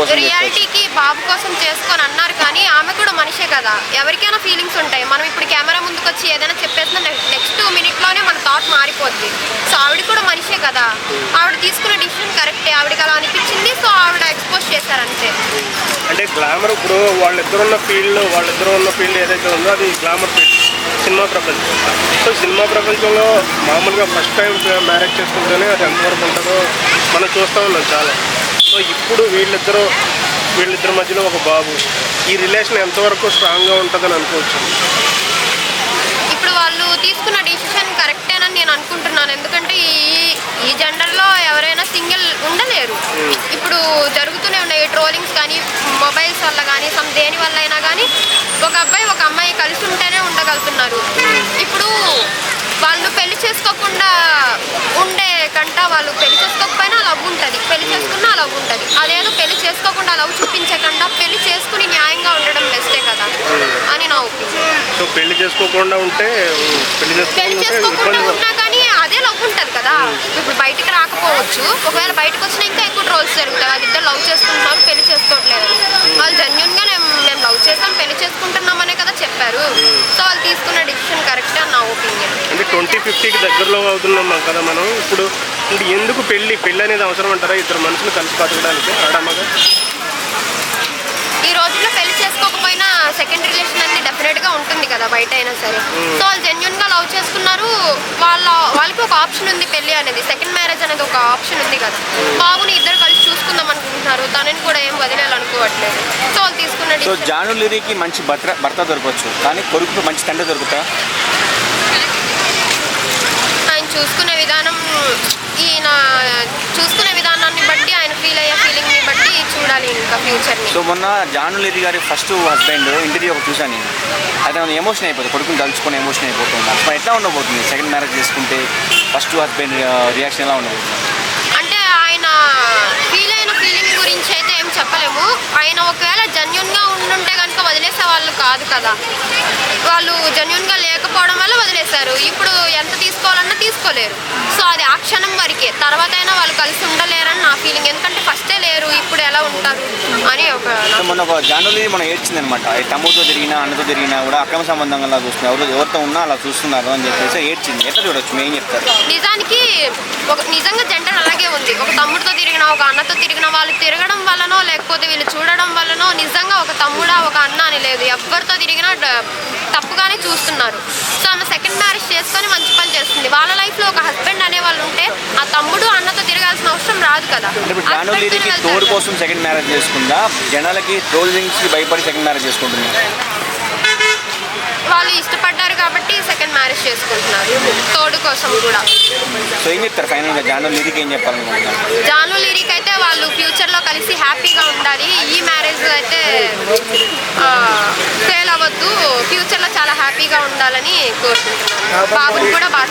కోసం. రియాలిటీకి బాబు కోసం చేసుకొని అన్నారు కానీ ఆమె కూడా మనిషే కదా. ఎవరికైనా ఫీలింగ్స్ ఉంటాయి. మనం ఇప్పుడు కెమెరా ముందుకు వచ్చి ఏదైనా చెప్పేసినా నెక్స్ట్ మినిట్లోనే మన థాట్ మారిపోద్ది. సో ఆవిడ కూడా మనిషే కదా. ఆవిడ తీసుకున్న డిసిషన్ కరెక్టే ఆవిడకి అలా అనిపించింది. సో ఆవిడ ఎక్స్పోజ్ చేశారంతే. అంటే గ్లామర్ ఇప్పుడు వాళ్ళిద్దరు ఉన్న ఫీల్డ్ వాళ్ళిద్దరు ఉన్న ఫీల్డ్ ఏదైతే ఉందో అది గ్లామర్ ఫీల్డ్ సినిమా ప్రపంచం. సో సినిమా ప్రపంచంలో మామూలుగా ఫస్ట్ టైం మ్యారేజ్ చేసుకుంటేనే అది ఎంతవరకు ఉంటుందో మనం చూస్తూ ఉన్నాం చాలా. సో ఇప్పుడు వీళ్ళిద్దరూ వీళ్ళిద్దరి మధ్యలో ఒక బాబు. ఈ రిలేషన్ ఎంతవరకు స్ట్రాంగ్గా ఉంటుందని అనుకోవచ్చు? ఇప్పుడు వాళ్ళు తీసుకున్న డిసిషన్ కరెక్టేనని నేను అనుకుంటున్నాను. ఎందుకంటే ఈ ఈ జెండర్లో ఎవరైనా సింగిల్ ఉండలేరు. ఇప్పుడు జరుగుతూనే ఉన్నాయి ట్రోలింగ్స్ కానీ మొబైల్స్ వల్ల కానీ సమ్ దేని వల్ల అయినా కానీ ఒక అబ్బాయి ఒక అమ్మాయి కలిసి ఉంటేనే ఉండగలుగుతున్నారు. ఇప్పుడు వాళ్ళు పెళ్ళి చేసుకోకుండా ఉండే కంట వాళ్ళు పెళ్ళి చేసుకోకపోయినా లవ్ ఉంటుంది పెళ్ళి చేసుకున్నా లవ్ ఉంటుంది. అదేదో పెళ్ళి చేసుకోకుండా లవ్ చూపించకుండా పెళ్ళి చేసుకుని న్యాయంగా ఉండడం బెస్టే కదా? అని నా ఒపీనియన్. సో పెళ్ళి చేసుకోకుండా ఉంటే పెళ్ళి పెళ్ళి చేసుకోకుండా ఉన్నా కానీ అదే లవ్ ఉంటుంది కదా? ఇప్పుడు బయటికి రాకపోవచ్చు. ఒకవేళ బయటకు వచ్చినా ఇంకా ఎక్కువ ట్రోల్స్ జరుగుతాయి. వాళ్ళిద్దరు లవ్ చేసుకుంటున్నారు పెళ్ళి చేసుకోవట్లేదు. వాళ్ళు జెన్యున్గా మేము మేము లవ్ చేస్తాం పెళ్ళి చేసుకుంటున్నామనే కదా చెప్పారు. సో వాళ్ళు తీసుకున్న డిసిషన్ కరెక్ట్ అని నా ఒపీనియన్. అంటే ట్వంటీ ఫిఫ్టీకి దగ్గరలో అవుతున్నాం కదా మనం. ఇప్పుడు ఇప్పుడు ఎందుకు పెళ్ళి పెళ్ళి అనేది అవసరం అంటారా? ఇద్దరు మనుషులు కలిసి బతకడానికి? ఆడమ్మగా ఈ రోజుల్లో పెళ్ళి చేసుకోకపోయినా సెకండ్ రిలేషన్ అనేది డెఫినెట్గా ఉంటుంది కదా బయట అయినా సరే. సో వాళ్ళు జెన్యున్గా లవ్ చేసుకున్నారు. వాళ్ళ వాళ్ళకి ఒక ఆప్షన్ ఉంది పెళ్ళి అనేది. సెకండ్ మ్యారేజ్ అనేది ఒక ఆప్షన్ ఉంది కదా. బాబుని ఇద్దరు కలిసి చూసుకుందాం అనుకుంటున్నారు. తనని కూడా ఏం వదిలేయాలనుకోవట్లేదు సో వాళ్ళు తీసుకున్న సో జాను లిరికి మంచి భర్త భర్త దొరకవచ్చు. కానీ కొడుకు మంచి తండ్రి దొరుకుతా? ఆయన చూసుకునే విధానం ఈయన చూసుకునే విధానాన్ని బట్టి ఆయన ఫీల్ అయ్యే ఫీలింగ్ని బట్టి చూడాలి ఇంకా ఫ్యూచర్ సో మొన్న జాను గారి ఫస్ట్ హస్బెండ్ ఇంటర్వ్యూ ఒక చూశాను నేను. అయితే ఎమోషన్ అయిపోతుంది కొడుకుని తలుచుకొని ఎమోషన్ అయిపోతుంది. అసలు ఎట్లా ఉండబోతుంది? సెకండ్ మ్యారేజ్ చేసుకుంటే ఫస్ట్ హస్బెండ్ రియాక్షన్ ఎలా ఉండబోతుంది అంటే ఆయన ఫీల్ అయిన ఫీలింగ్ గురించి అయితే ఏం చెప్పలేము ఆయన ఒకవేళ జెన్యున్గా ఉండుంటే కనుక వదిలేసే వాళ్ళు కాదు కదా. వాళ్ళు జెన్యున్గా లేకపోవడం వల్ల వదిలేశారు. ఇప్పుడు ఎంత తీసుకోవాలన్నా తీసుకోలేరు. సో అది ఆ క్షణం వరకే. తర్వాత అయినా వాళ్ళు కలిసి ఉండలేరని ఫీలింగ్ ఎందుకంటే ఫస్టే లేరు ఇప్పుడు ఎలా ఉంటారు అని ఒక మొన్న ఒక జాను లిరి మనం ఏడ్చింది అనమాట తమ్ముడితో తిరిగినా అన్నతో తిరిగినా కూడా అక్రమ సంబంధంగా అలా చూస్తున్నారు. ఎవరు ఎవరితో ఉన్నా అలా చూస్తున్నారు అని చెప్పేసి ఏడ్చింది. ఎట్లా చూడొచ్చు? మేము చెప్తారు. నిజానికి ఒక నిజంగా జెండర్ అలాగే ఉంది. ఒక తమ్ముడితో తిరిగిన ఒక అన్నతో తిరిగిన వాళ్ళు తిరగడం వల్లనో లేకపోతే వీళ్ళు చూడడం వల్లనో నిజంగా ఒక తమ్ముడా ఒక అన్న అని లేదు. ఎవరితో తిరిగినా తప్పుగానే చూస్తున్నారు. సో ఆమె సెకండ్ మ్యారేజ్ చేసుకొని మంచి పని చేస్తుంది. వాళ్ళ లైఫ్లో ఒక హస్బెండ్ అనే వాళ్ళు ఉంటే ఆ తమ్ముడు అన్నతో తిరగాల్సిన అవసరం రాదు కదా. అంటే ఇప్పుడు జాను Husband లిరికి తోనే తోడు. కోసం సెకండ్ మ్యారేజ్ చేసుకుందా? జనాలకి ట్రోలింగ్స్కి భయపడి సెకండ్ మ్యారేజ్ చేసుకుంటుంది వాళ్ళు ఇష్టపడ్డారు కాబట్టి సెకండ్ మ్యారేజ్ చేసుకుంటున్నారు. తోడు కోసం కూడా. సో ఏం చెప్తారు ఫైనల్గా జాను లిరికి ఏం చెప్పాలనుకుంటున్నారు? జాను లిరిక్ అయితే వాళ్ళు ఫ్యూచర్లో కలిసి హ్యాపీగా ఉండాలి. ఈ మ్యారేజ్ అయితే ఫెయిల్ అవ్వద్దు. ఫ్యూచర్లో చాలా హ్యాపీగా ఉండాలని కోరుకుంటున్నాను. బాబుని కూడా బాగా